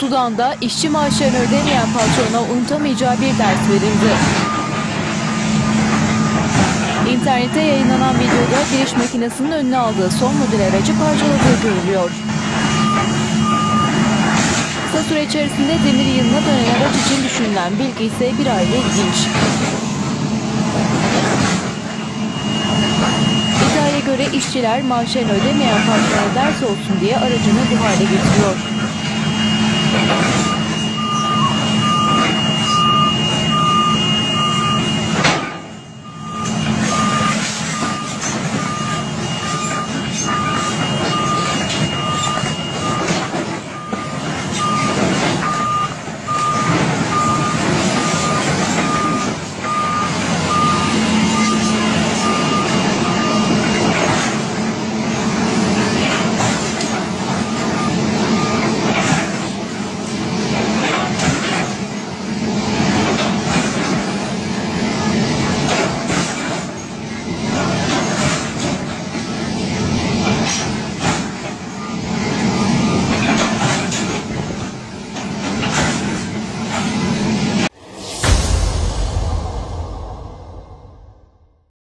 Sudan'da işçi maaşlarını ödemeyen patrona unutamayacağı bir ders verildi. İnternette yayınlanan videoda bir iş makinesinin önüne aldığı son model aracı parçaladığı görülüyor. Kısa süre içerisinde demir yığınına dönen araç için düşünülen bilgi ise bir ayrı ilginç. İddiaya göre işçiler maaşlarını ödemeyen patrona ders olsun diye aracını bu hale getiriyor.